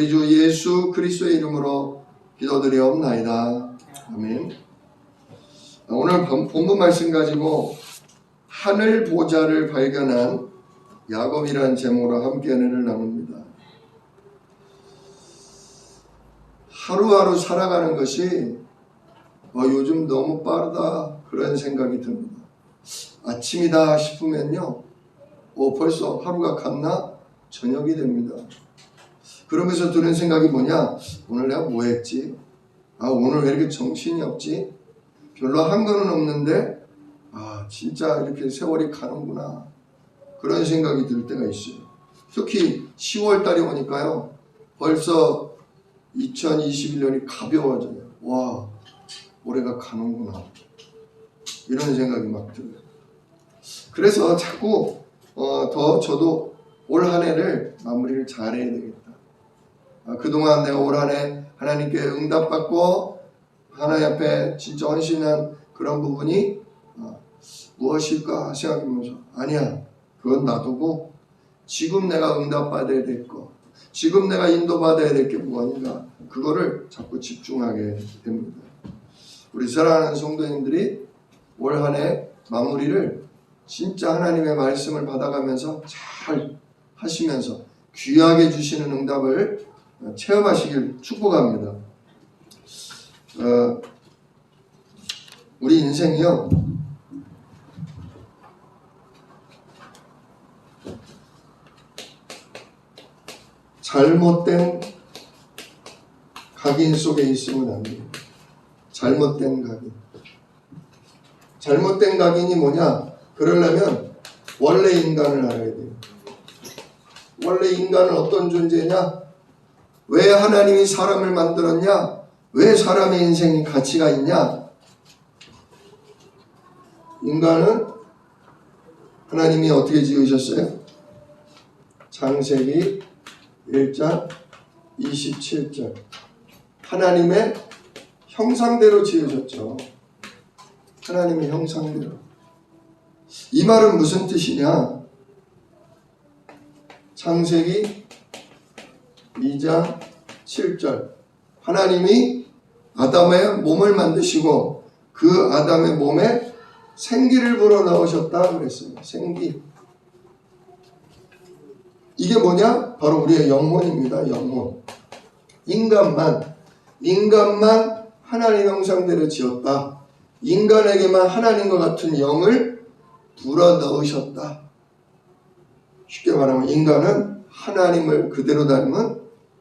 우리 주 예수 그리스도의 이름으로 기도드리옵나이다. 아멘. 오늘 본- 본문 말씀 가지고 하늘 보좌를 발견한 야곱이라는 제목으로 함께 은혜를 나눕니다. 하루하루 살아가는 것이 어, 요즘 너무 빠르다 그런 생각이 듭니다. 아침이다 싶으면요, 어, 벌써 하루가 갔나 저녁이 됩니다. 그러면서 드는 생각이 뭐냐? 오늘 내가 뭐 했지? 아 오늘 왜 이렇게 정신이 없지? 별로 한 거는 없는데 아 진짜 이렇게 세월이 가는구나 그런 생각이 들 때가 있어요. 특히 10월 달이 오니까요, 벌써 2021년이 가벼워져요. 와, 올해가 가는구나. 이런 생각이 막 들어요. 그래서 자꾸 어, 더 저도 올 한 해를 마무리를 잘해야 되겠다. 아, 그동안 내가 올 한해 하나님께 응답받고 하나님 앞에 진짜 헌신한 그런 부분이 어, 무엇일까 생각하면서 아니야 그건 놔두고 지금 내가 응답받아야 될 거, 지금 내가 인도받아야 될 게 무엇인가 그거를 자꾸 집중하게 됩니다. 우리 사랑하는 성도님들이 올 한 해 마무리를 진짜 하나님의 말씀을 받아가면서 잘 하시면서 귀하게 주시는 응답을 체험하시길 축복합니다. 어, 우리 인생이요. 잘못된 각인 속에 있으면 안 돼요. 잘못된 각인. 잘못된 각인이 뭐냐? 그러려면 원래 인간을 알아야 돼요. 원래 인간은 어떤 존재냐? 왜 하나님이 사람을 만들었냐? 왜 사람의 인생이 가치가 있냐? 인간은 하나님이 어떻게 지으셨어요? 창세기 1장 27절. 하나님의 형상대로 지으셨죠. 하나님의 형상대로. 이 말은 무슨 뜻이냐? 창세기 2장 7절. 하나님이 아담의 몸을 만드시고 그 아담의 몸에 생기를 불어 넣으셨다 그랬어요. 생기. 이게 뭐냐? 바로 우리의 영혼입니다. 영혼. 인간만 인간만 하나님 형상대로 지었다. 인간에게만 하나님과 같은 영을 불어 넣으셨다. 쉽게 말하면 인간은 하나님을 그대로 닮은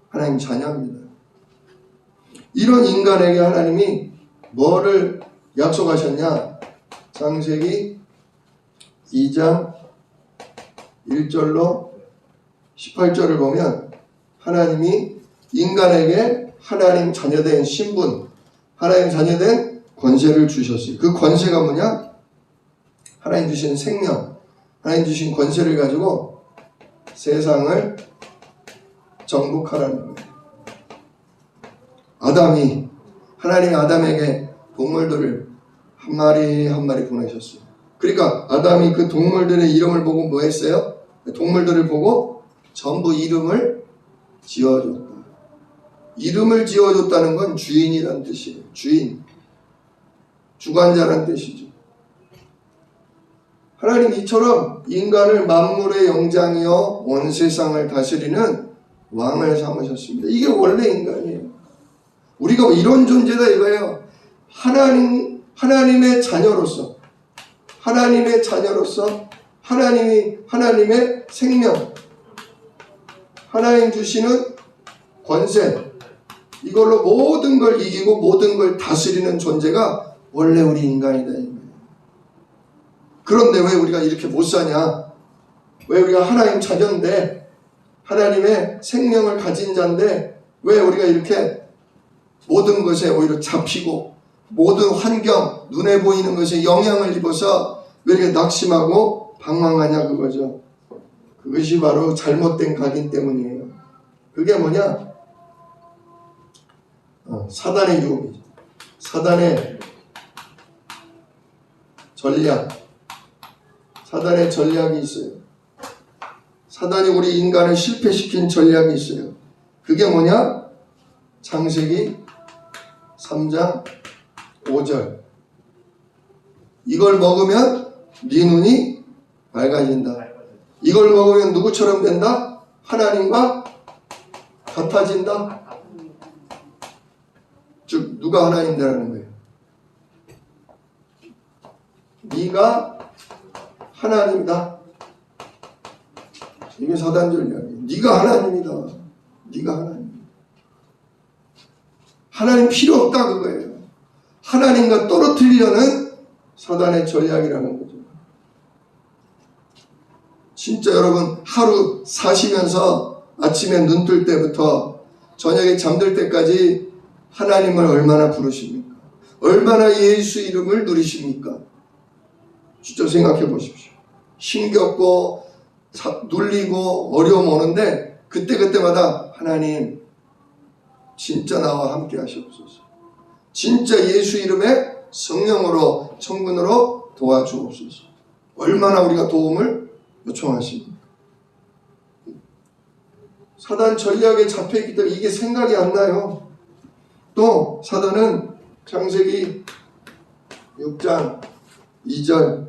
하나님 자녀입니다. 이런 인간에게 하나님이 뭐를 약속하셨냐? 창세기 2장 1절로 18절을 보면 하나님이 인간에게 하나님 자녀된 신분, 하나님 자녀된 권세를 주셨어요. 그 권세가 뭐냐? 하나님 주신 생명, 하나님 주신 권세를 가지고 세상을 정복하라는 거예요. 아담이 하나님이 아담에게 동물들을 한 마리 한 마리 보내셨어요. 그러니까 아담이 그 동물들의 이름을 보고 뭐 했어요? 동물들을 보고 전부 이름을 지어줬다. 이름을 지어줬다는 건 주인이란 뜻이에요. 주인. 주관자란 뜻이죠. 하나님 이처럼 인간을 만물의 영장이요 온 세상을 다스리는 왕을 삼으셨습니다. 이게 원래 인간이에요. 우리가 이런 존재다 이거예요. 하나님 하나님의 자녀로서 하나님의 자녀로서 하나님이 하나님의 생명 하나님 주시는 권세 이걸로 모든 걸 이기고 모든 걸 다스리는 존재가 원래 우리 인간이다. 그런데 왜 우리가 이렇게 못 사냐? 왜 우리가 하나님 자녀인데 하나님의 생명을 가진 자인데 왜 우리가 이렇게 모든 것에 오히려 잡히고 모든 환경 눈에 보이는 것에 영향을 입어서 왜 이렇게 낙심하고 방황하냐 그거죠. 그것이 바로 잘못된 각인 때문이에요. 그게 뭐냐? 어, 사단의 유혹이죠. 사단의 전략. 사단의 전략이 있어요. 사단이 우리 인간을 실패시킨 전략이 있어요. 그게 뭐냐? 창세기 3장 5절. 이걸 먹으면 네 눈이 밝아진다. 이걸 먹으면 누구처럼 된다? 하나님과 같아진다. 즉 누가 하나님이라는 거예요. 네가 하나님이다. 이게 사단절 이야기예요. 네가 하나님이다. 네가 하나님. 하나님 필요 없다 그거예요. 하나님과 떨어뜨리려는 사단의 전략이라는 거죠. 진짜 여러분 하루 사시면서 아침에 눈 뜰 때부터 저녁에 잠들 때까지 하나님을 얼마나 부르십니까? 얼마나 예수 이름을 누리십니까? 진짜 생각해 보십시오. 힘겹고 사- 눌리고 어려움 오는데 그때그때마다 하나님 진짜 나와 함께 하시옵소서. 진짜 예수 이름에 성령으로 성군으로 도와주옵소서. 얼마나 우리가 도움을 요청하십니까? 사단 전략에 잡혀있기 때문에 이게 생각이 안 나요. 또 사단은 창세기 6장 2절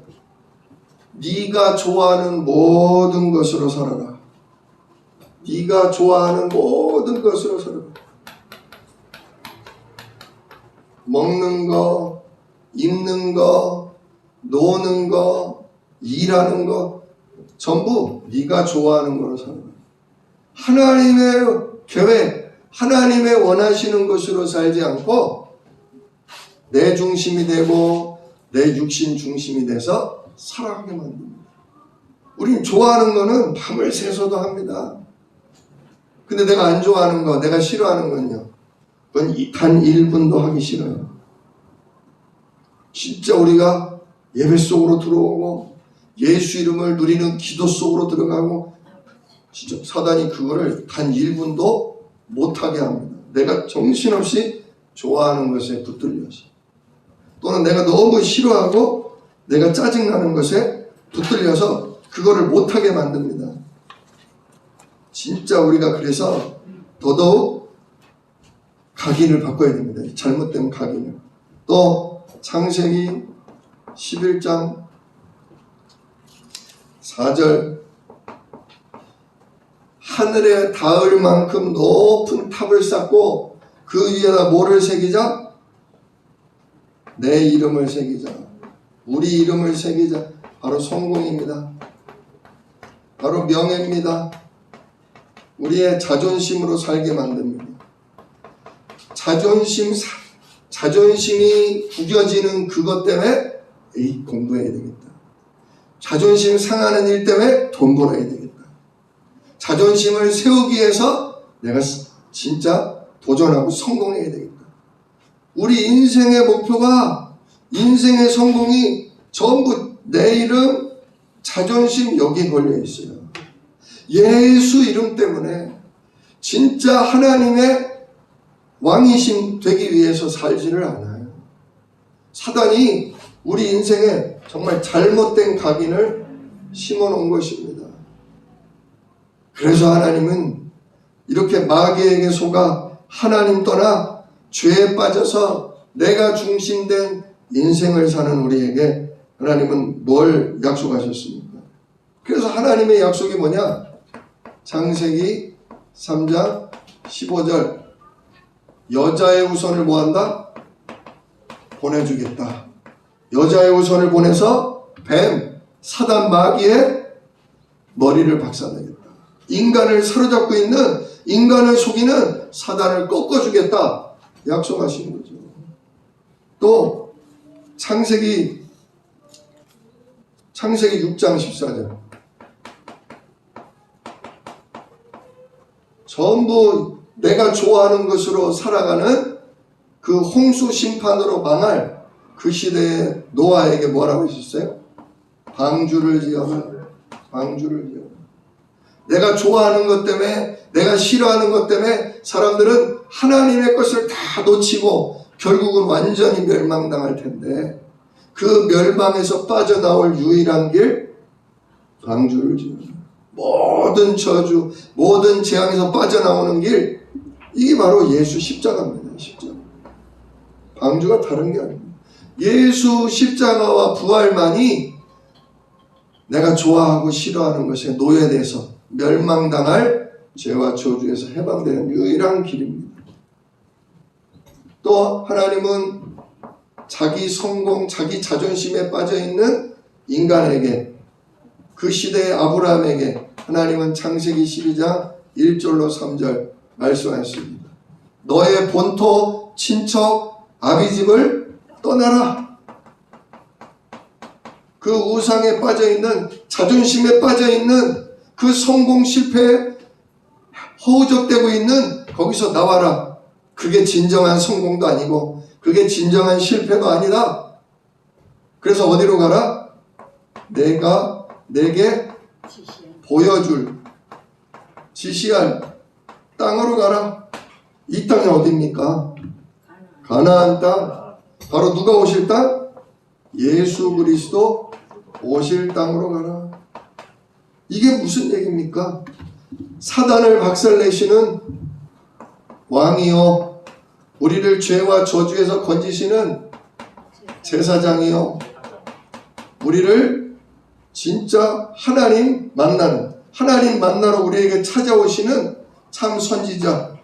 네가 좋아하는 모든 것으로 살아라. 네가 좋아하는 모든 것으로 살아라. 먹는 거, 입는 거, 노는 거, 일하는 거 전부 네가 좋아하는 거로 살아라. 하나님의 계획, 하나님의 원하시는 것으로 살지 않고 내 중심이 되고 내 육신 중심이 돼서 살아가게 만듭니다. 우린 좋아하는 거는 밤을 새서도 합니다. 근데 내가 안 좋아하는 거, 내가 싫어하는 건요. 그건 이- 단 1분도 하기 싫어요. 진짜 우리가 예배 속으로 들어오고 예수 이름을 누리는 기도 속으로 들어가고 진짜 사단이 그거를 단 1분도 못하게 합니다. 내가 정신없이 좋아하는 것에 붙들려서 또는 내가 너무 싫어하고 내가 짜증나는 것에 붙들려서 그거를 못하게 만듭니다. 진짜 우리가 그래서 더더욱 각인을 바꿔야 됩니다. 이 잘못된 각인을. 또 창세기 11장 4절 하늘에 닿을 만큼 높은 탑을 쌓고 그 위에다 뭐를 새기자? 내 이름을 새기자. 우리 이름을 새기자. 바로 성공입니다. 바로 명예입니다. 우리의 자존심으로 살게 만듭니다. 자존심, 사- 자존심이 구겨지는 그것 때문에 에이, 공부해야 되겠다. 자존심 상하는 일 때문에 돈 벌어야 되겠다. 자존심을 세우기 위해서 내가 스- 진짜 도전하고 성공해야 되겠다. 우리 인생의 목표가 인생의 성공이 전부 내 이름, 자존심 여기 걸려 있어요. 예수 이름 때문에 진짜 하나님의 왕이심 되기 위해서 살지를 않아요. 사단이 우리 인생에 정말 잘못된 각인을 심어 놓은 것입니다. 그래서 하나님은 이렇게 마귀에게 속아 하나님 떠나 죄에 빠져서 내가 중심된 인생을 사는 우리에게 하나님은 뭘 약속하셨습니까? 그래서 하나님의 약속이 뭐냐? 창세기 3장 15절 여자의 후손을 뭐한다? 보내주겠다. 여자의 후손을 보내서 뱀, 사단 마귀의 머리를 박살내겠다. 인간을 사로잡고 있는 인간을 속이는 사단을 꺾어주겠다. 약속하신 거죠. 또 창세기 창세기 6장 14절 전부 내가 좋아하는 것으로 살아가는 그 홍수 심판으로 망할 그 시대에 노아에게 뭐라고 하셨어요? 방주를 지어라. 방주를 지어라. 내가 좋아하는 것 때문에 내가 싫어하는 것 때문에 사람들은 하나님의 것을 다 놓치고 결국은 완전히 멸망당할 텐데 그 멸망에서 빠져나올 유일한 길 방주를 지어라. 모든 저주, 모든 재앙에서 빠져나오는 길 이게 바로 예수 십자가입니다. 십자가. 방주가 다른 게 아닙니다. 예수 십자가와 부활만이 내가 좋아하고 싫어하는 것에 노예돼서 멸망당할 죄와 저주에서 해방되는 유일한 길입니다. 또 하나님은 자기 성공, 자기 자존심에 빠져 있는 인간에게 그 시대의 아브라함에게 하나님은 창세기 12장 1절로 3절 말씀하셨습니다. 너의 본토, 친척, 아비집을 떠나라. 그 우상에 빠져 있는 자존심에 빠져 있는 그 성공 실패에 허우적대고 있는 거기서 나와라. 그게 진정한 성공도 아니고 그게 진정한 실패도 아니다. 그래서 어디로 가라? 내가 내게 보여줄 지시할 땅으로 가라. 이 땅이 어디입니까? 가나안 땅. 바로 누가 오실 땅? 예수 그리스도 오실 땅으로 가라. 이게 무슨 얘기입니까? 사단을 박살내시는 왕이요. 우리를 죄와 저주에서 건지시는 제사장이요. 우리를 진짜 하나님 만나는, 하나님 만나러 우리에게 찾아오시는 참 선지자,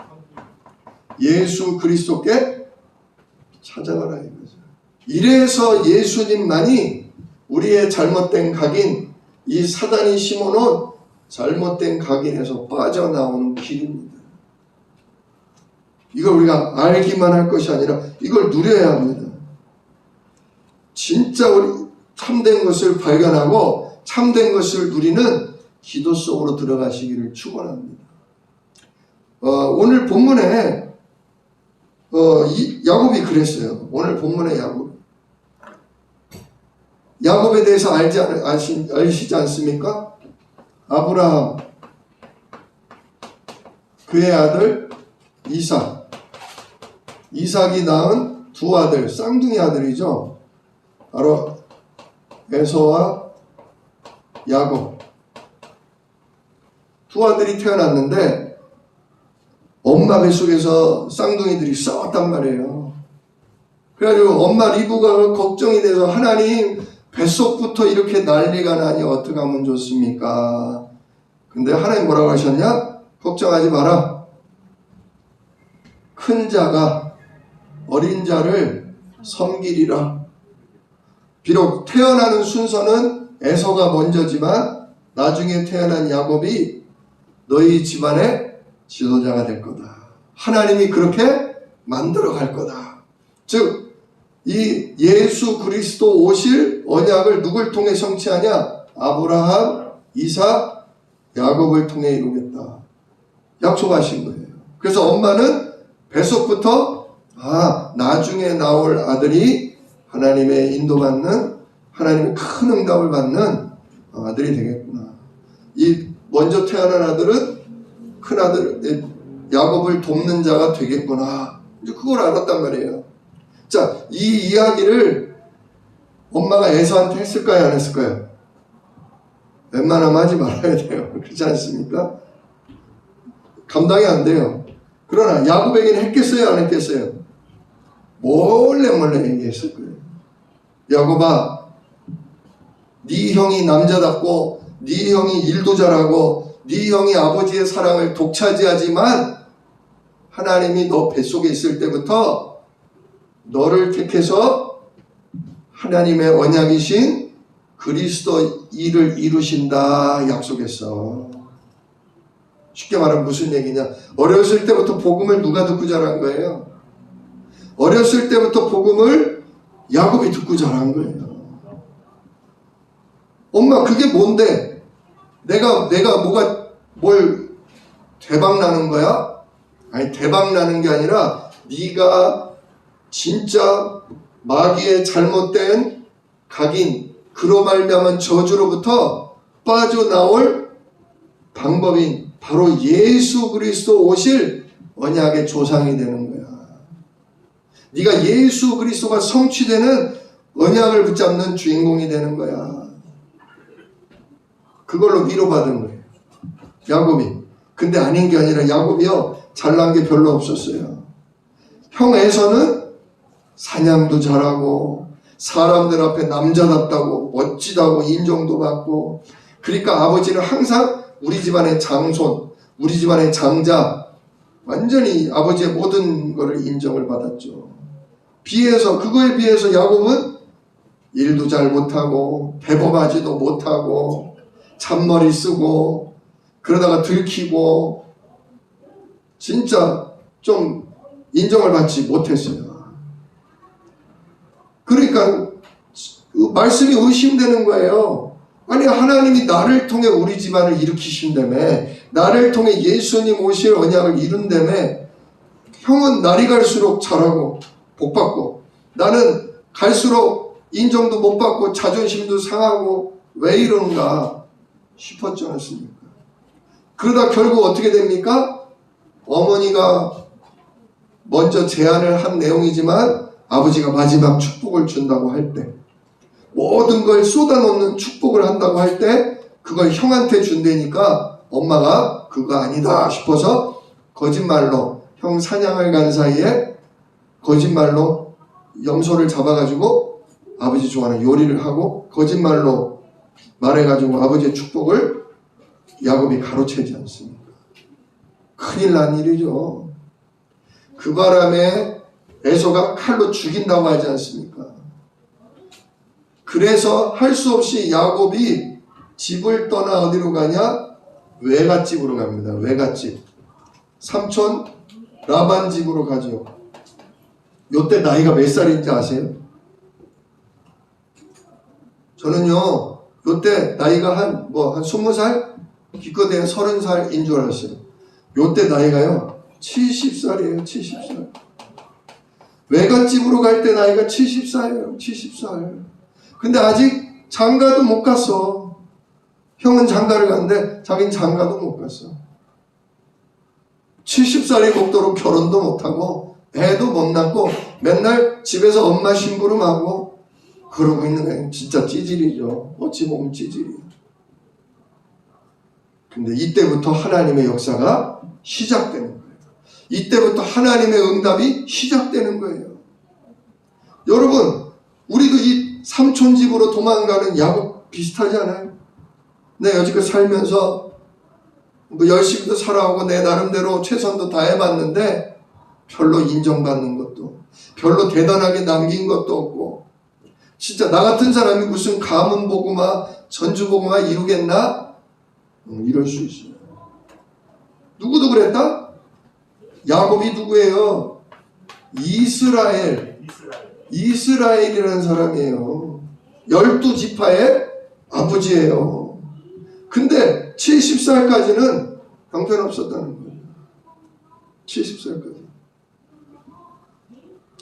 예수 그리스도께 찾아가라 이거죠. 이래서 예수님만이 우리의 잘못된 각인, 이 사단이 심어놓은 잘못된 각인에서 빠져나오는 길입니다. 이걸 우리가 알기만 할 것이 아니라 이걸 누려야 합니다. 진짜 우리 참된 것을 발견하고 참된 것을 누리는 기도 속으로 들어가시기를 축원합니다. 어, 오늘 본문에 어, 이, 야곱이 그랬어요. 오늘 본문의 야곱. 야곱에 대해서 알지 않, 아시, 아시지 않습니까? 아브라함, 그의 아들 이삭, 이삭이 낳은 두 아들, 쌍둥이 아들이죠. 바로 에서와 야곱. 두 아들이 태어났는데 엄마 뱃속에서 쌍둥이들이 싸웠단 말이에요. 그래가지고 엄마 리브가 걱정이 돼서 하나님 뱃속부터 이렇게 난리가 나니 어떻게 하면 좋습니까? 근데 하나님 뭐라고 하셨냐? 걱정하지 마라. 큰 자가 어린 자를 섬기리라. 비록 태어나는 순서는 에서가 먼저지만 나중에 태어난 야곱이 너희 집안의 지도자가 될 거다. 하나님이 그렇게 만들어 갈 거다. 즉, 이 예수 그리스도 오실 언약을 누굴 통해 성취하냐? 아브라함, 이삭, 야곱을 통해 이루겠다. 약속하신 거예요. 그래서 엄마는 뱃속부터 아, 나중에 나올 아들이 하나님의 인도받는 하나님의 큰 응답을 받는 아들이 되겠구나. 이 먼저 태어난 아들은 큰 아들 야곱을 돕는 자가 되겠구나. 이제 그걸 알았단 말이에요. 자, 이 이야기를 엄마가 에서한테 했을까요, 안 했을까요? 웬만하면 하지 말아야 돼요. 그렇지 않습니까? 감당이 안 돼요. 그러나 야곱에게는 했겠어요, 안 했겠어요? 몰래 몰래 얘기했을 거예요. 야곱아, 네 형이 남자답고 네 형이 일도 잘하고 네 형이 아버지의 사랑을 독차지하지만 하나님이 너 뱃속에 있을 때부터 너를 택해서 하나님의 언약이신 그리스도 일을 이루신다 약속했어. 쉽게 말하면 무슨 얘기냐? 어렸을 때부터 복음을 누가 듣고 자란 거예요? 어렸을 때부터 복음을 야곱이 듣고 자란 거예요. 엄마 그게 뭔데? 내가 내가 뭐가 뭘 대박 나는 거야? 아니 대박 나는 게 아니라 네가 진짜 마귀의 잘못된 각인 그로 말미암은 저주로부터 빠져나올 방법인 바로 예수 그리스도 오실 언약의 조상이 되는 거야. 네가 예수 그리스도가 성취되는 언약을 붙잡는 주인공이 되는 거야. 그걸로 위로받은 거예요. 야곱이. 근데 아닌 게 아니라 야곱이요. 잘난 게 별로 없었어요. 형 에서는 사냥도 잘하고 사람들 앞에 남자답다고 멋지다고 인정도 받고 그러니까 아버지는 항상 우리 집안의 장손, 우리 집안의 장자 완전히 아버지의 모든 것을 인정을 받았죠. 비해서 그거에 비해서 야곱은 일도 잘 못하고 대범하지도 못하고 잔머리 쓰고 그러다가 들키고 진짜 좀 인정을 받지 못했어요. 그러니까 그 말씀이 의심되는 거예요. 아니 하나님이 나를 통해 우리 집안을 일으키신다며 나를 통해 예수님 오실 언약을 이룬다며 형은 날이 갈수록 잘하고 복 받고 나는 갈수록 인정도 못 받고 자존심도 상하고 왜 이러는가 싶었지 않습니까? 그러다 결국 어떻게 됩니까? 어머니가 먼저 제안을 한 내용이지만 아버지가 마지막 축복을 준다고 할 때 모든 걸 쏟아놓는 축복을 한다고 할 때 그걸 형한테 준다니까 엄마가 그거 아니다 싶어서 거짓말로 형 사냥을 간 사이에 거짓말로 염소를 잡아가지고 아버지 좋아하는 요리를 하고 거짓말로 말해가지고 아버지의 축복을 야곱이 가로채지 않습니까? 큰일 난 일이죠. 그 바람에 에서가 칼로 죽인다고 하지 않습니까? 그래서 할 수 없이 야곱이 집을 떠나 어디로 가냐? 외갓집으로 갑니다. 외갓집. 삼촌 라반 집으로 가죠. 요때 나이가 몇 살인지 아세요? 저는요, 요때 나이가 한, 뭐, 한 20살? 기껏해야 30살인 줄 알았어요. 요때 나이가요, 70살이에요, 70살. 외갓집으로 갈 때 나이가 70살이에요, 70살. 근데 아직 장가도 못 갔어. 형은 장가를 갔는데 자긴 장가도 못 갔어. 70살이 먹도록 결혼도 못하고 애도 못 낳고 맨날 집에서 엄마 심부름하고 그러고 있는 애 진짜 찌질이죠. 어찌 보면 찌질이에요. 근데 이때부터 하나님의 역사가 시작되는 거예요. 이때부터 하나님의 응답이 시작되는 거예요. 여러분, 우리도 이 삼촌 집으로 도망가는 야곱 비슷하지 않아요? 내 여지껏 살면서 뭐 열심히도 살아오고 내 나름대로 최선도 다해봤는데 별로 인정받는 것도 별로 대단하게 남긴 것도 없고 진짜 나 같은 사람이 무슨 가문 보고마 전주 보고마 이루겠나? 음, 이럴 수 있어요. 누구도 그랬다? 야곱이 누구예요? 이스라엘. 이스라엘이라는 사람이에요. 열두 지파의 아버지예요. 근데 70살까지는 형편없었다는 거예요. 70살까지.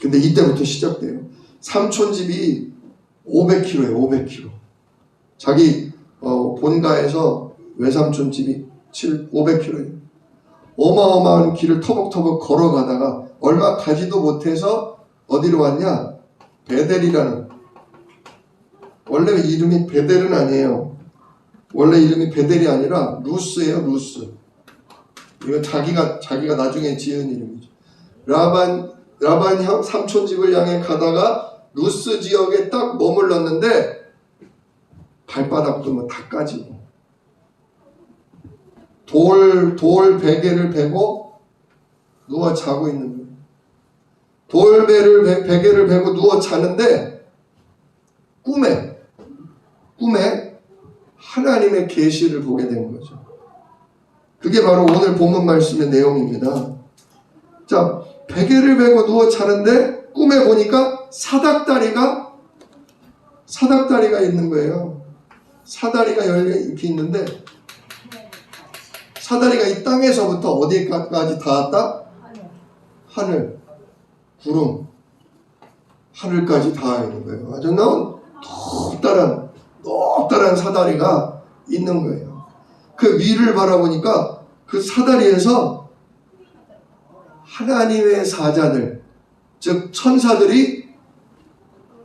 근데 이때부터 시작돼요. 삼촌 집이 500km예요. 500km. 자기 어, 본가에서 외삼촌 집이 7, 500km예요. 어마어마한 길을 터벅터벅 걸어가다가 얼마 가지도 못해서 어디로 왔냐? 베델이라는 원래 이름이 베델은 아니에요. 원래 이름이 베델이 아니라 루스예요, 루스. 이거 자기가 자기가 나중에 지은 이름이죠. 라반 라반 형 삼촌 집을 향해 가다가 루스 지역에 딱 머물렀는데 발바닥도 뭐 다 까지고 돌, 돌 베개를 베고 누워 자고 있는 거예요. 돌배를 베, 베개를 베고 누워 자는데 꿈에 꿈에 하나님의 계시를 보게 된 거죠. 그게 바로 오늘 본문 말씀의 내용입니다. 자, 베개를 베고 누워 자는데 꿈에 보니까 사닥다리가 사닥다리가 있는 거예요. 사다리가 열려 이렇게 있는데 사다리가 이 땅에서부터 어디까지 닿았다? 하늘, 구름, 하늘까지 닿아 있는 거예요. 아주 높다란 높다란 사다리가 있는 거예요. 그 위를 바라보니까 그 사다리에서 하나님의 사자들, 즉 천사들이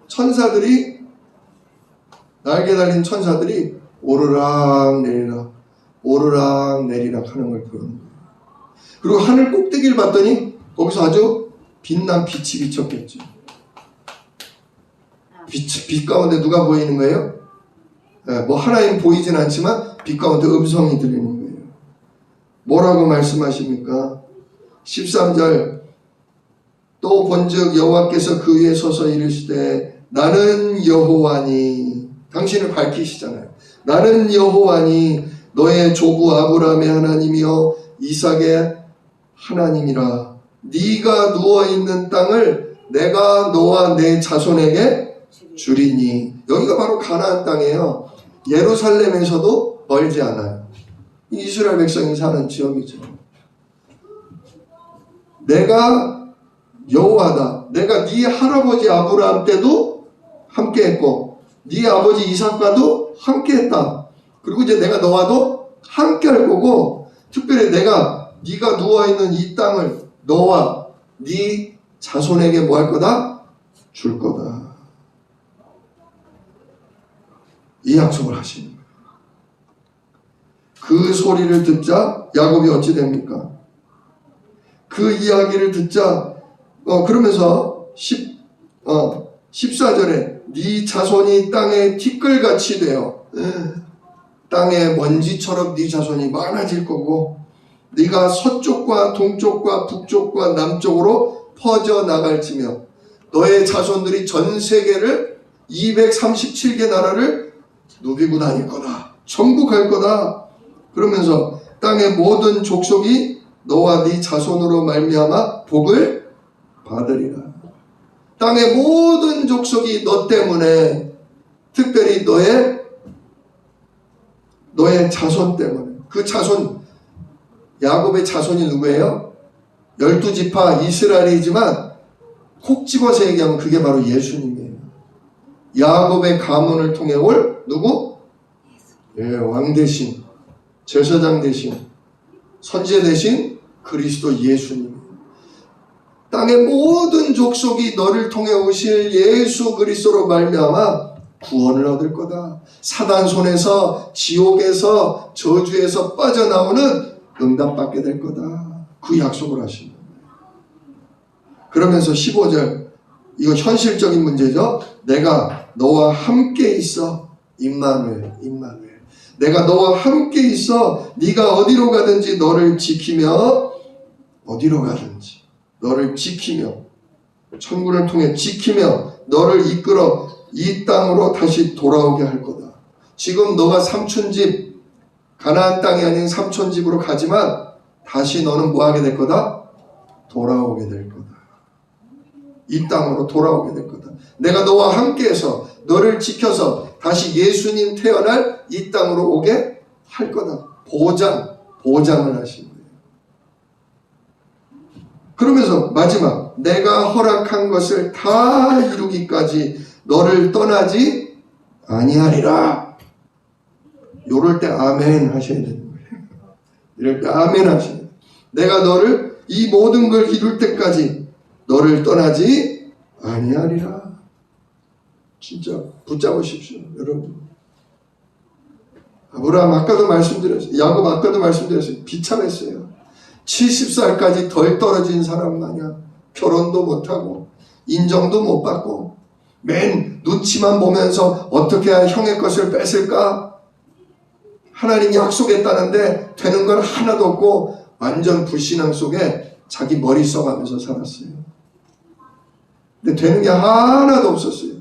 천사들이 날개 달린 천사들이 오르락 내리락 오르락 내리락 하는 걸 보는. 그리고 하늘 꼭대기를 봤더니 거기서 아주 빛난 빛이 비쳤겠죠. 빛, 빛 가운데 누가 보이는 거예요? 예, 뭐 하나님 보이진 않지만 빛 가운데 음성이 들리는 거예요. 뭐라고 말씀하십니까? 13절 또 본즉 여호와께서 그 위에 서서 이르시되 나는 여호와니 당신을 밝히시잖아요. 나는 여호와니 너의 조부 아브라함의 하나님이요 이삭의 하나님이라 네가 누워 있는 땅을 내가 너와 내 자손에게 주리니 여기가 바로 가나안 땅이에요. 예루살렘에서도 멀지 않아요. 이스라엘 백성이 사는 지역이죠. 내가 여호와다. 내가 네 할아버지 아브라함 때도 함께했고 네 아버지 이삭과도 함께했다. 그리고 이제 내가 너와도 함께할 거고 특별히 내가 네가 누워 있는 이 땅을 너와 네 자손에게 뭐 할 거다? 줄 거다. 이 약속을 거예요. 그 소리를 듣자 야곱이 어찌 됩니까? 그 이야기를 듣자 어 그러면서 10 어, 14절에 네 자손이 땅에 티끌같이 되어 에, 땅에 먼지처럼 네 자손이 많아질 거고 네가 서쪽과 동쪽과 북쪽과 남쪽으로 퍼져 나갈지며 너의 자손들이 전 세계를 237개 나라를 누비고 다닐 거다. 정복할 거다. 그러면서 땅의 모든 족속이 너와 네 자손으로 말미암아 복을 받으리라. 땅의 모든 족속이 너 때문에 특별히 너의 너의 자손 때문에 그 자손 야곱의 자손이 누구예요? 열두 지파 이스라엘이지만 콕 집어서 얘기하면 그게 바로 예수님이에요. 야곱의 가문을 통해 올 누구? 예, 왕 대신 제사장 대신 선제 대신 그리스도 예수님. 땅의 모든 족속이 너를 통해 오실 예수 그리스도로 말미암아 구원을 얻을 거다. 사단 손에서 지옥에서 저주에서 빠져나오는 응답받게 될 거다. 그 약속을 거예요. 그러면서 15절 이거 현실적인 문제죠. 내가 너와 함께 있어. 임마누엘, 임마누엘. 내가 너와 함께 있어. 네가 어디로 가든지 너를 지키며 어디로 가든지 너를 지키며 천군을 통해 지키며 너를 이끌어 이 땅으로 다시 돌아오게 할 거다. 지금 너가 삼촌집 가나안 땅이 아닌 삼촌집으로 가지만 다시 너는 뭐 하게 될 거다? 돌아오게 될 거다. 이 땅으로 돌아오게 될 거다. 내가 너와 함께해서 너를 지켜서 다시 예수님 태어날 이 땅으로 오게 할 거다. 보장, 보장을 하신. 그러면서 마지막 내가 허락한 것을 다 이루기까지 너를 떠나지 아니하리라. 요럴 때 아멘 하셔야 되는 거예요. 이럴 때 아멘 하셔야 돼요. 내가 너를 이 모든 걸 이룰 때까지 너를 떠나지 아니하리라. 진짜 붙잡으십시오, 여러분. 아브라함 아까도 말씀드렸어요. 야곱 아까도 말씀드렸어요. 비참했어요. 70살까지 덜 떨어진 사람 마냥 결혼도 못하고 인정도 못 받고 맨 눈치만 보면서 어떻게 형의 것을 뺏을까? 하나님이 약속했다는데 되는 건 하나도 없고 완전 불신앙 속에 자기 머리 써가면서 살았어요. 근데 되는 게 하나도 없었어요.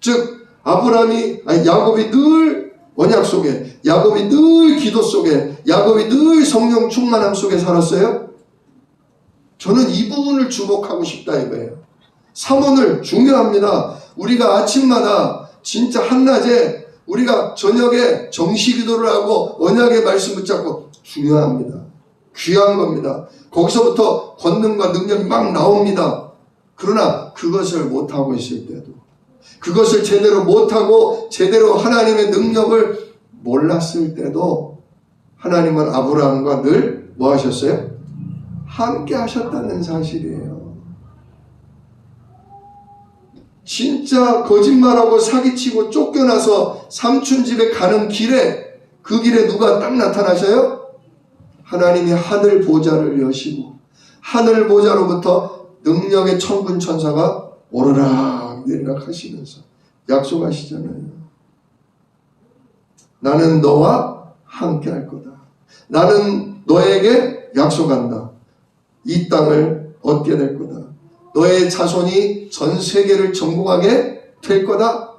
즉 아브라함이 아니 야곱이 늘 언약 속에 야곱이 늘 기도 속에 야곱이 늘 성령 충만함 속에 살았어요. 저는 이 부분을 주목하고 싶다 이거예요. 삼원을 중요합니다. 우리가 아침마다 진짜 한낮에 우리가 저녁에 정시 기도를 하고 언약의 말씀 붙잡고 중요합니다. 귀한 겁니다. 거기서부터 권능과 능력이 막 나옵니다. 그러나 그것을 못하고 있을 때도 그것을 제대로 못하고 제대로 하나님의 능력을 몰랐을 때도 하나님은 아브라함과 늘 뭐 하셨어요? 함께 하셨다는 사실이에요. 진짜 거짓말하고 사기치고 쫓겨나서 삼촌 집에 가는 길에 그 길에 누가 딱 나타나셔요? 하나님이 하늘 보좌를 여시고 하늘 보좌로부터 능력의 천군 천사가 오르락 내리락 하시면서 약속하시잖아요. 나는 너와 함께 할 거다. 나는 너에게 약속한다. 이 땅을 얻게 될 거다. 너의 자손이 전 세계를 정복하게 될 거다.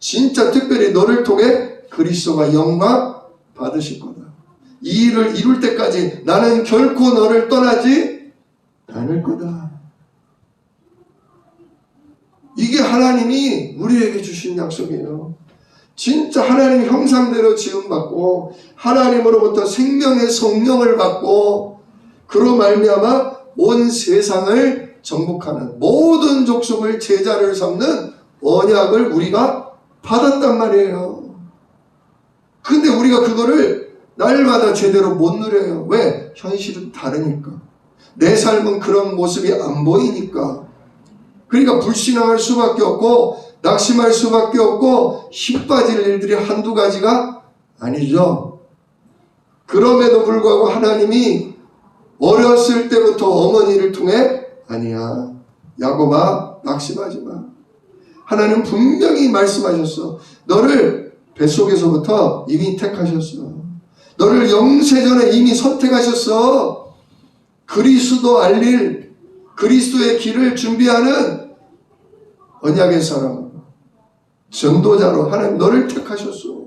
진짜 특별히 너를 통해 그리스도가 영광 받으실 거다. 이 일을 이룰 때까지 나는 결코 너를 떠나지 않을 거다. 이게 하나님이 우리에게 주신 약속이에요. 진짜 하나님 형상대로 지음받고 하나님으로부터 생명의 성령을 받고 그로 말미암아 온 세상을 정복하는 모든 족속을 제자를 삼는 언약을 우리가 받았단 말이에요. 근데 우리가 그거를 날마다 제대로 못 누려요. 왜? 현실은 다르니까. 내 삶은 그런 모습이 안 보이니까. 그러니까 불신앙할 수밖에 없고 낙심할 수밖에 없고 힘 빠질 일들이 한두 가지가 아니죠. 그럼에도 불구하고 하나님이 어렸을 때부터 어머니를 통해 아니야. 야곱아 낙심하지 마. 하나님 분명히 말씀하셨어. 너를 뱃속에서부터 이미 택하셨어. 너를 영세전에 이미 선택하셨어. 그리스도 알릴 그리스도의 길을 준비하는 언약의 사람 전도자로 하나님 너를 택하셨어.